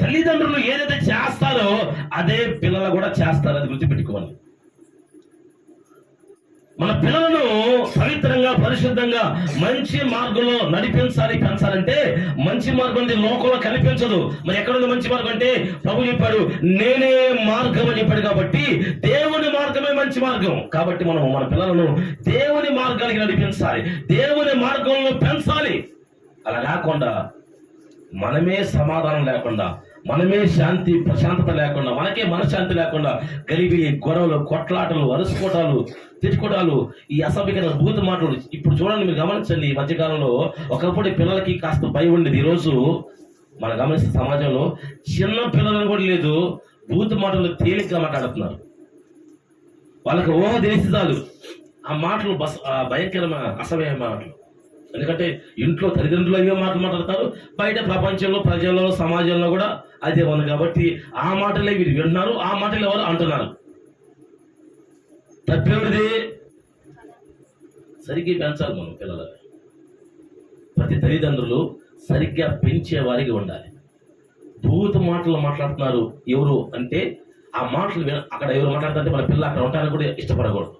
తల్లిదండ్రులు ఏదైతే చేస్తారో అదే పిల్లలు కూడా చేస్తారు అది గుర్తుపెట్టుకోవాలి. మన పిల్లలను పవిత్రంగా పరిశుద్ధంగా మంచి మార్గంలో నడిపించాలి పెంచాలంటే మంచి మార్గం అనేది లోకంలో కనిపించదు. మరి ఎక్కడుంది మంచి మార్గం అంటే? ప్రభు చెప్పాడు నేనే మార్గం అని చెప్పాడు కాబట్టి దేవుని మార్గమే మంచి మార్గం. కాబట్టి మనం మన పిల్లలను దేవుని మార్గానికి నడిపించాలి దేవుని మార్గంలో పెంచాలి. అలా కాకుండా మనమే సమాధానం లేకుండా మనమే శాంతి ప్రశాంతత లేకుండా మనకే మనశ్శాంతి లేకుండా గలిబి గొడవలు కొట్లాటలు అరుసుకోటాలు తిట్టుకోటాలు ఈ అసభ్యకర భూత మాటలు. ఇప్పుడు చూడండి మీరు గమనించండి ఈ మధ్యకాలంలో ఒకప్పుడు పిల్లలకి కాస్త భయం ఉండేది. ఈరోజు మనం గమనిస్తే సమాజంలో చిన్న పిల్లలను కూడా లేదు భూత మాటలు తేలిగ్గా మాట్లాడుతున్నారు. వాళ్ళకి ఊహ తెలిసి చాలు. ఆ మాటలు బస్ ఆ భయంకరమైన అసభ్య మాటలు. ఎందుకంటే ఇంట్లో తల్లిదండ్రులు అవే మాటలు మాట్లాడతారు బయట ప్రపంచంలో ప్రజల్లో సమాజంలో కూడా అదే ఉంది కాబట్టి ఆ మాటలే వీరు వింటున్నారు ఆ మాటలు ఎవరు అంటున్నారు. తప్పేమిటిది సరిగ్గా పెంచాలి మనం పిల్లలని ప్రతి తల్లిదండ్రులు సరిగ్గా పెంచే వారికి ఉండాలి. భూత మాటలు మాట్లాడుతున్నారు ఎవరు అంటే ఆ మాటలు అక్కడ ఎవరు మాట్లాడుతుంటే మన పిల్ల అక్కడ ఉండడానికి కూడా ఇష్టపడకూడదు.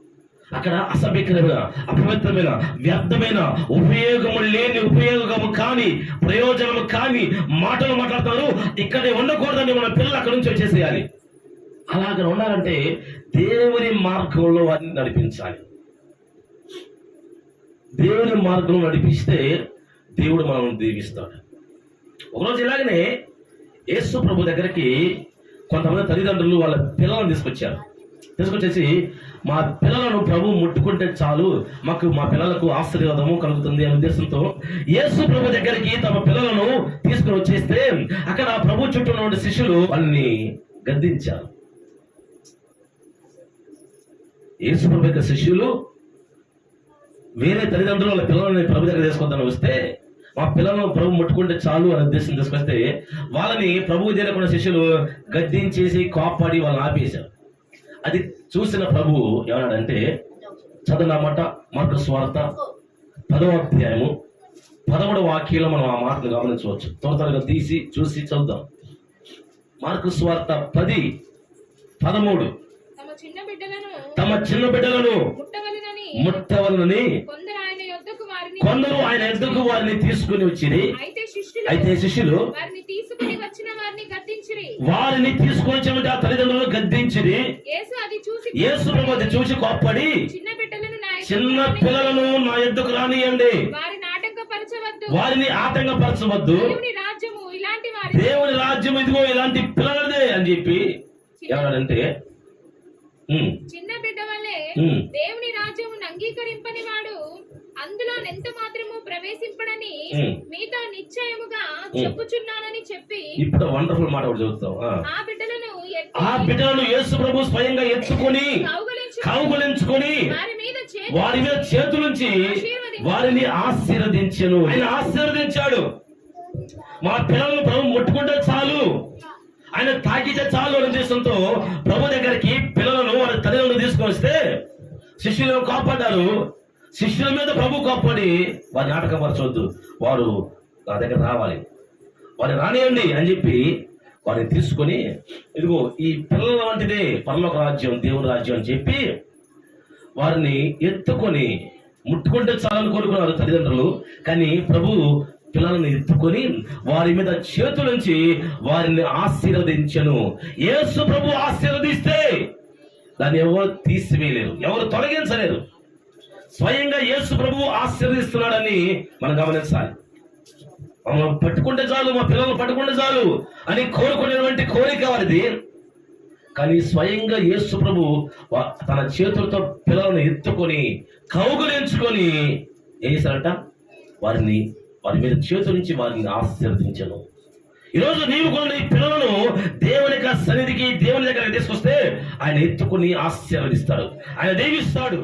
అక్కడ అసభ్యకరమైన అపవిత్రమైన వ్యర్థమైన ఉపయోగము లేని ఉపయోగము కాని ప్రయోజనము కాని మాటలు మాట్లాడతారు. ఇక్కడే ఉండకూడదని మన పిల్లలు అక్కడ నుంచి వచ్చేసేయాలి. అలా అక్కడ ఉండాలంటే దేవుని మార్గంలో వారిని నడిపించాలి. దేవుని మార్గంలో నడిపిస్తే దేవుడు మనల్ని దీవిస్తాడు. ఒకరోజు ఇలాగనే యేసు ప్రభు దగ్గరికి కొంతమంది తల్లిదండ్రులు వాళ్ళ పిల్లలను తీసుకొచ్చారు. తీసుకొచ్చేసి మా పిల్లలను ప్రభు ముట్టుకుంటే చాలు మాకు మా పిల్లలకు ఆశీర్వాదము కలుగుతుంది అనే ఉద్దేశంతో యేసు ప్రభు దగ్గరికి తమ పిల్లలను తీసుకుని వచ్చేస్తే అక్కడ ప్రభు చుట్టూ ఉన్న శిష్యులు వాళ్ళని గద్దించారు. యేసు ప్రభు యొక్క శిష్యులు వేరే తల్లిదండ్రులు వాళ్ళ పిల్లల్ని ప్రభు దగ్గర తీసుకొద్దని వస్తే మా పిల్లలను ప్రభు ముట్టుకుంటే చాలు అనే ఉద్దేశం తీసుకొస్తే వాళ్ళని ప్రభువు చేరకుండా శిష్యులు గద్దించేసి కాపాడి వాళ్ళని ఆపేశారు. అది చూసిన ప్రభు ఏమన్నాడంటే చదవమాట మార్కు స్వార్థ. పదవ అధ్యాయము పదమూడవ వాక్యంలో మనం ఆ మాటను గమనించవచ్చు. త్వర త్వరగా తీసి చూసి చదువుదాం. మార్కు స్వార్థ పది పదమూడు. తమ చిన్న బిడ్డలను ముట్టవలనని కొందరు ఆయన ఎద్దుకు వారిని తీసుకుని వచ్చిరి. అయితే శిష్యులు అయితే శిష్యులు వారిని తీసుకుని వచ్చిన వారిని గద్దించిరి వారిని తీసుకొచ్చి ఆ తల్లిదండ్రులు గద్దించిరి. యేసు ప్రభు చూసి కోప్పడి చిన్న. పిల్లలను నా ఎద్దుకు రానియండి. వారిని ఆటంకపరచవద్దు వారిని ఆటంకపరచవద్దు. దేవుని రాజ్యము ఇలాంటి వారి దేవుని రాజ్యం ఇదిగో ఇలాంటి పిల్లలదే అని చెప్పి ఉమ్, చిన్న బిడ్డ వల్లే దేవుని రాజ్యమును అంగీకరింపని వాడు అందులో ఎంత మాత్రము ప్రవేశింపడని. మీతో నిశ్చయముగా చెప్పుచున్నానని చెప్పి ఇప్పుడు వండర్ఫుల్ మాట ఒకటి చదువుతాం ఆ. బిడ్డలను ఆ బిడ్డలను యేసు ప్రభు స్వయంగా ఎత్తుకొని కౌగలించు. కౌగులించుకొని వారి మీద చేతులుంచి వారిని ఆశీర్వదించను. ఆయన ఆశీర్వదించాడు. మా పిల్లలను ప్రభు ముట్టుకుంటే చాలు. ఆయన తాకితే చాలు అనే ఉద్దేశంతో ప్రభు దగ్గరికి పిల్లలను వారి తల్లిదండ్రులు తీసుకొని వస్తే శిష్యులను కాపాడారు. శిష్యుల మీద ప్రభు కాపాడి వారి నాటకపరచవద్దు వారు నా దగ్గర రావాలి. వారిని రానియండి అని చెప్పి వారిని తీసుకొని ఇదిగో ఈ పిల్లల వంటిదే పర్లోక రాజ్యం దేవుని రాజ్యం అని చెప్పి వారిని ఎత్తుకొని ముట్టుకుంటే చాలని కోరుకున్నారు తల్లిదండ్రులు. కానీ ప్రభు పిల్లలను ఎత్తుకొని వారి మీద చేతులుంచి వారిని ఆశీర్వదించను. యేసు ప్రభు ఆశీర్వదిస్తే దాన్ని ఎవరు తీసివేయలేరు ఎవరు తొలగించలేరు. స్వయంగా యేసు ప్రభు ఆశీర్దిస్తున్నాడని మనం గమనించాలి. మమ్మల్ని పట్టుకుంటే చాలు మా పిల్లల్ని పట్టుకుంటే చాలు అని కోరుకునేటువంటి కోరిక వారిది. కానీ స్వయంగా యేసు ప్రభు తన చేతులతో పిల్లలను ఎత్తుకొని కౌగులించుకొని ఏం చేశారట? వారిని వారి మీద చేతుల నుంచి వారిని ఆశీర్వదించను ఈరోజు నీవు కూడా నీ పిల్లలను దేవుని యొక్క సన్నిధికి దేవుని దగ్గర తీసుకొస్తే ఆయన ఎత్తుకుని ఆశీర్వదిస్తాడు ఆయన దేవిస్తాడు.